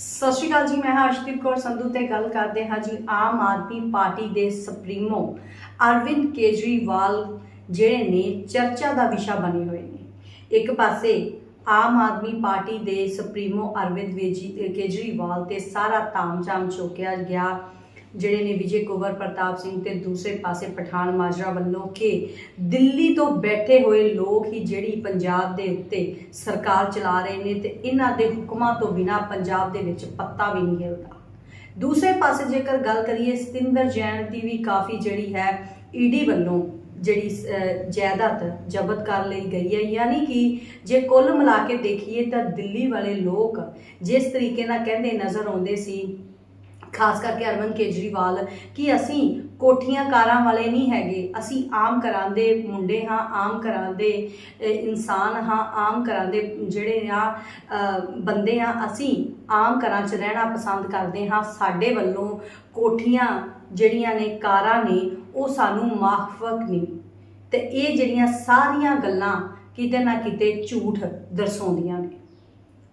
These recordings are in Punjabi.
ਸਤਿ ਸ਼੍ਰੀ ਅਕਾਲ ਜੀ, ਮੈਂ ਹਾਂ ਅਰਸ਼ਦੀਪ ਕੌਰ ਸੰਧੂ ਤੇ ਗੱਲ ਕਰਦੇ ਹਾਂ ਜੀ ਆਮ ਆਦਮੀ ਪਾਰਟੀ ਦੇ ਸੁਪਰੀਮੋ ਅਰਵਿੰਦ ਕੇਜਰੀਵਾਲ ਜਿਹੜੇ ਨੇ ਚਰਚਾ ਦਾ ਵਿਸ਼ਾ ਬਣੇ ਹੋਏ ਨੇ। ਇੱਕ ਪਾਸੇ ਆਮ ਆਦਮੀ ਪਾਰਟੀ ਦੇ ਸੁਪਰੀਮੋ ਅਰਵਿੰਦ ਵੇਜੀ- ਕੇਜਰੀਵਾਲ ਤੇ ਸਾਰਾ ਤਾਮਝਾਮ ਚੁੱਕਿਆ ਗਿਆ। ਜਿਹੜੇ ਨੇ ਵਿਜੇ ਕੁਵਰ, ਪ੍ਰਤਾਪ ਸਿੰਘ ਤੇ ਦੂਸਰੇ ਪਾਸੇ ਪਠਾਨ ਮਾਜਰਾ ਵੱਲੋਂ ਕਿ ਦਿੱਲੀ ਤੋਂ ਬੈਠੇ ਹੋਏ ਲੋਕ ਹੀ ਜਿਹੜੀ ਪੰਜਾਬ ਦੇ ਉੱਤੇ ਸਰਕਾਰ ਚਲਾ ਰਹੇ ਨੇ ਤੇ ਇਹਨਾਂ ਦੇ ਹੁਕਮਾਂ ਤੋਂ ਬਿਨਾ ਪੰਜਾਬ ਦੇ ਵਿੱਚ ਪੱਤਾ ਵੀ ਨਹੀਂ ਹਿਲਦਾ। ਦੂਸਰੇ ਪਾਸੇ ਜੇਕਰ ਗੱਲ ਕਰੀਏ, ਸਤਿੰਦਰ ਜੈਨ ਦੀ ਵੀ ਕਾਫੀ ਜਿਹੜੀ ਹੈ ਈਡੀ ਵੱਲੋਂ ਜਿਹੜੀ ਜਾਇਦਾਦ ਜ਼ਬਤ ਕਰ ਲਈ ਗਈ ਹੈ। ਯਾਨੀ ਕਿ ਜੇ ਕੁੱਲ ਮਿਲਾ ਕੇ ਦੇਖੀਏ ਤਾਂ ਦਿੱਲੀ ਵਾਲੇ ਲੋਕ ਜਿਸ ਤਰੀਕੇ ਨਾਲ ਕਹਿੰਦੇ ਨਜ਼ਰ ਆਉਂਦੇ ਸੀ ਖਾਸ ਕਰਕੇ ਅਰਵਿੰਦ ਕੇਜਰੀਵਾਲ, ਕਿ ਅਸੀਂ ਕੋਠੀਆਂ ਕਾਰਾਂ ਵਾਲੇ ਨਹੀਂ ਹੈਗੇ। ਅਸੀਂ ਆਮ ਘਰਾਂ ਦੇ ਮੁੰਡੇ ਹਾਂ, ਆਮ ਘਰਾਂ ਦੇ ਇਨਸਾਨ ਹਾਂ, ਆਮ ਘਰਾਂ ਦੇ ਜਿਹੜੇ ਆ ਬੰਦੇ ਆ ਅਸੀਂ ਆਮ ਘਰਾਂ 'ਚ ਰਹਿਣਾ ਪਸੰਦ ਕਰਦੇ ਹਾਂ। ਸਾਡੇ ਵੱਲੋਂ ਕੋਠੀਆਂ ਜਿਹੜੀਆਂ ਨੇ, ਕਾਰਾਂ ਨੇ, ਉਹ ਸਾਨੂੰ ਮਾਫਕ ਨਹੀਂ। ਤੇ ਇਹ ਜਿਹੜੀਆਂ ਸਾਰੀਆਂ ਗੱਲਾਂ ਕਿਤੇ ਨਾ ਕਿਤੇ ਝੂਠ ਦਰਸਾਉਂਦੀਆਂ ਨੇ।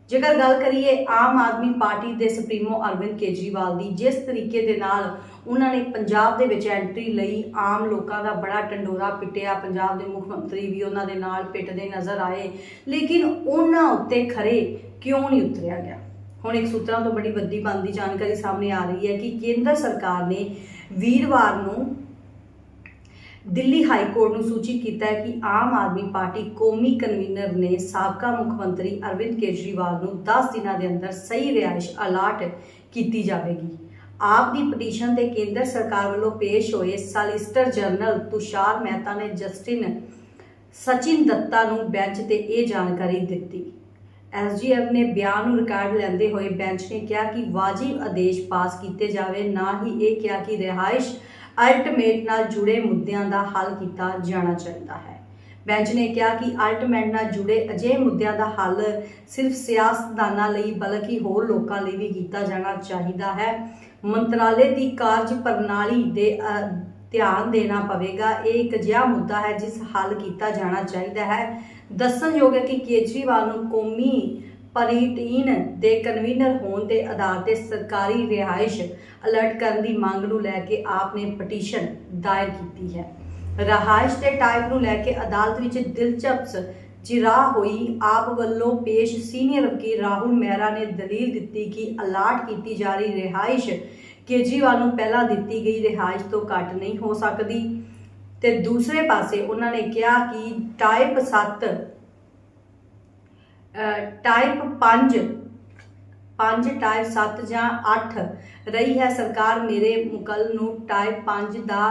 ਜੇਕਰ ਗੱਲ ਕਰੀਏ ਆਮ ਆਦਮੀ ਪਾਰਟੀ ਦੇ ਸੁਪਰੀਮੋ ਅਰਵਿੰਦ ਕੇਜਰੀਵਾਲ ਦੀ, ਜਿਸ ਤਰੀਕੇ ਦੇ ਨਾਲ ਉਹਨਾਂ ਨੇ ਪੰਜਾਬ ਦੇ ਵਿੱਚ ਐਂਟਰੀ ਲਈ, ਆਮ ਲੋਕਾਂ ਦਾ ਬੜਾ ਟੰਡੋਰਾ ਪਿੱਟਿਆ, ਪੰਜਾਬ ਦੇ ਮੁੱਖ ਮੰਤਰੀ ਵੀ ਉਹਨਾਂ ਦੇ ਨਾਲ ਪਿੱਟਦੇ ਨਜ਼ਰ ਆਏ, ਲੇਕਿਨ ਉਹਨਾਂ ਉੱਤੇ ਖਰੇ ਕਿਉਂ ਨਹੀਂ ਉਤਰਿਆ ਗਿਆ? ਹੁਣ ਇੱਕ ਸੂਤਰਾਂ ਤੋਂ ਬੜੀ ਵੱਡੀ ਬੰਦੀ ਜਾਣਕਾਰੀ ਸਾਹਮਣੇ ਆ ਰਹੀ ਹੈ ਕਿ ਕੇਂਦਰ ਸਰਕਾਰ ਨੇ ਵੀਰਵਾਰ ਨੂੰ ਦਿੱਲੀ ਹਾਈ ਕੋਰਟ ਨੂੰ ਸੂਚਿਤ ਕੀਤਾ ਹੈ ਕਿ ਆਮ ਆਦਮੀ ਪਾਰਟੀ ਕੌਮੀ ਕਨਵੀਨਰ ਨੇ ਸਾਬਕਾ ਮੁੱਖ ਮੰਤਰੀ ਅਰਵਿੰਦ ਕੇਜਰੀਵਾਲ ਨੂੰ 10 ਦਿਨਾਂ ਦੇ ਅੰਦਰ ਸਹੀ ਰਿਹਾਇਸ਼ ਅਲਾਟ ਕੀਤੀ ਜਾਵੇਗੀ। ਆਪ ਦੀ ਪਟੀਸ਼ਨ ਤੇ ਕੇਂਦਰ ਸਰਕਾਰ ਵੱਲੋਂ ਪੇਸ਼ ਹੋਏ ਸਾਲਿਸਟਰ ਜਨਰਲ ਤੁਸ਼ਾਰ ਮਹਿਤਾ ਨੇ ਜਸਟਿਨ ਸਚਿਨ ਦੱਤਾ ਨੂੰ ਬੈਂਚ ਤੇ ਇਹ ਜਾਣਕਾਰੀ ਦਿੱਤੀ। ਐਸਜੀਐਫ ਨੇ ਬਿਆਨ ਨੂੰ ਰਿਕਾਰਡ ਲੈਂਦੇ ਹੋਏ ਬੈਂਚ ਨੇ ਕਿਹਾ ਕਿ ਵਾਜਿਬ ਆਦੇਸ਼ ਪਾਸ ਕੀਤੇ ਜਾਵੇ, ਨਾ ਹੀ ਇਹ ਕਿਹਾ ਕਿ ਰਿਹਾਇਸ਼ ਅਲਟੀਮੇਟ ਨਾਲ ਜੁੜੇ ਮੁੱਦਿਆਂ ਦਾ ਹੱਲ ਕੀਤਾ ਜਾਣਾ ਚਾਹੀਦਾ ਹੈ। ਬੈਂਚ ਨੇ ਕਿਹਾ ਕਿ ਅਲਟੀਮੇਟ ਨਾਲ ਜੁੜੇ ਅਜਿਹੇ ਮੁੱਦਿਆਂ ਦਾ ਹੱਲ ਸਿਰਫ ਸਿਆਸਤਦਾਨਾਂ ਲਈ ਬਲਕਿ ਹੋਰ ਲੋਕਾਂ ਲਈ ਵੀ ਕੀਤਾ ਜਾਣਾ ਚਾਹੀਦਾ ਹੈ। ਮੰਤਰਾਲੇ ਦੀ ਕਾਰਜ ਪ੍ਰਣਾਲੀ ਦੇ ਧਿਆਨ ਦੇਣਾ ਪਵੇਗਾ। ਇਹ ਇੱਕ ਅਜਿਹਾ ਮੁੱਦਾ ਹੈ ਜਿਸ ਹੱਲ ਕੀਤਾ ਜਾਣਾ ਚਾਹੀਦਾ ਹੈ। ਦੱਸਣਯੋਗ ਹੈ ਕਿ ਕੇਜਰੀਵਾਲ ਨੂੰ ਕੌਮੀ ਪਰਿਟੀਨ ਦੇ ਕਨਵੀਨਰ ਹੋਣ ਦੇ ਆਧਾਰ ਤੇ ਸਰਕਾਰੀ ਰਿਹਾਇਸ਼ ਅਲਰਟ ਕਰਨ ਦੀ ਮੰਗ ਨੂੰ ਲੈ ਕੇ ਆਪ ਨੇ ਪਟੀਸ਼ਨ ਦਾਇਰ ਕੀਤੀ ਹੈ। ਰਿਹਾਇਸ਼ ਦੇ ਟਾਈਪ ਨੂੰ ਲੈ ਕੇ ਅਦਾਲਤ ਵਿੱਚ ਦਿਲਚਸਪ ਜਿਰਾ ਹੋਈ। ਆਪ ਵੱਲੋਂ ਪੇਸ਼ ਸੀਨੀਅਰ ਵਕੀਲ ਰਾਹੁਲ ਮਹਿਰਾ ਨੇ ਦਲੀਲ ਦਿੱਤੀ ਕਿ ਅਲਾਟ ਕੀਤੀ ਜਾ ਰਹੀ ਰਿਹਾਇਸ਼ ਕੇਜਰੀਵਾਲ ਨੂੰ ਪਹਿਲਾਂ ਦਿੱਤੀ ਗਈ ਰਿਹਾਇਸ਼ ਤੋਂ ਘੱਟ ਨਹੀਂ ਹੋ ਸਕਦੀ। ਤੇ ਦੂਸਰੇ ਪਾਸੇ ਉਹਨਾਂ ਨੇ ਕਿਹਾ ਕਿ ਟਾਈਪ 7 ਟਾਈਪ 5 5 ਟਾਈਪ 7 ਜਾਂ 8 ਰਹੀ ਹੈ ਸਰਕਾਰ ਮੇਰੇ ਮੁਕਲ ਨੂੰ ਟਾਈਪ 5 ਦਾ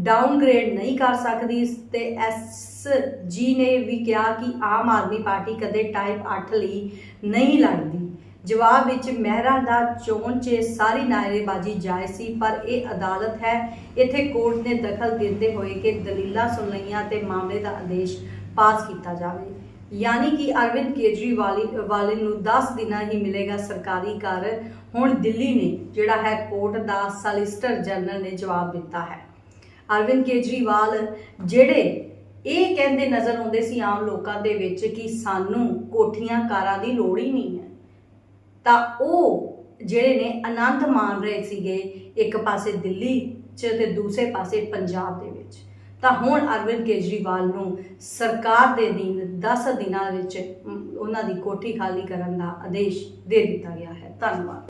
ਡਾਊਨਗ੍ਰੇਡ ਨਹੀਂ ਕਰ ਸਕਦੀ ਤੇ ਐਸ ਜੀ ਨੇ ਵੀ ਕਿਹਾ ਕਿ ਆਮ ਆਦਮੀ ਪਾਰਟੀ ਕਦੇ ਟਾਈਪ 8 ਲਈ ਨਹੀਂ ਲੜਦੀ। ਜਵਾਬ ਵਿੱਚ ਮਹਿਰਾ ਦਾ ਚੋਣ 'ਚ ਸਾਰੀ ਨਾਅਰੇਬਾਜ਼ੀ ਜਾਇਜ਼ ਸੀ, ਪਰ ਇਹ ਅਦਾਲਤ ਹੈ। ਇੱਥੇ ਕੋਰਟ ਨੇ ਦਖਲ ਦਿੰਦੇ ਹੋਏ ਕਿ ਦਲੀਲਾਂ ਸੁਣ ਲਈਆਂ ਤੇ ਮਾਮਲੇ ਦਾ ਆਦੇਸ਼ ਪਾਸ ਕੀਤਾ ਜਾਵੇ। ਯਾਨੀ ਕਿ ਅਰਵਿੰਦ ਕੇਜਰੀਵਾਲ ਵਾਲੇ ਨੂੰ 10 ਦਿਨਾਂ ਹੀ ਮਿਲੇਗਾ ਸਰਕਾਰੀ ਘਰ। ਹੁਣ ਦਿੱਲੀ ਨੇ ਜਿਹੜਾ ਹੈ ਕੋਰਟ ਦਾ ਸਲਿਸਟਰ ਜਨਰਲ ਨੇ ਜਵਾਬ ਦਿੱਤਾ ਹੈ। ਅਰਵਿੰਦ ਕੇਜਰੀਵਾਲ ਜਿਹੜੇ ਇਹ ਕਹਿੰਦੇ ਨਜ਼ਰ ਆਉਂਦੇ ਸੀ ਆਮ ਲੋਕਾਂ ਦੇ ਵਿੱਚ ਕਿ ਸਾਨੂੰ ਕੋਠੀਆਂ ਕਾਰਾਂ ਦੀ ਲੋੜ ਹੀ ਨਹੀਂ ਹੈ। ਤਾਂ ਉਹ ਜਿਹੜੇ ਨੇ ਆਨੰਦ ਮਾਣ ਰਹੇ ਸੀਗੇ, ਇੱਕ ਪਾਸੇ ਦਿੱਲੀ 'ਚ ਤੇ ਦੂਸਰੇ ਪਾਸੇ ਪੰਜਾਬ ਦੇ ਵਿੱਚ। ਤਾਂ ਹੁਣ ਅਰਵਿੰਦ ਕੇਜਰੀਵਾਲ ਨੂੰ ਸਰਕਾਰ ਦੇ ਦਿਨ 10 ਦਿਨਾਂ ਵਿੱਚ ਉਹਨਾਂ ਦੀ ਕੋਠੀ ਖਾਲੀ ਕਰਨ ਦਾ ਆਦੇਸ਼ ਦੇ ਦਿੱਤਾ ਗਿਆ ਹੈ। ਧੰਨਵਾਦ।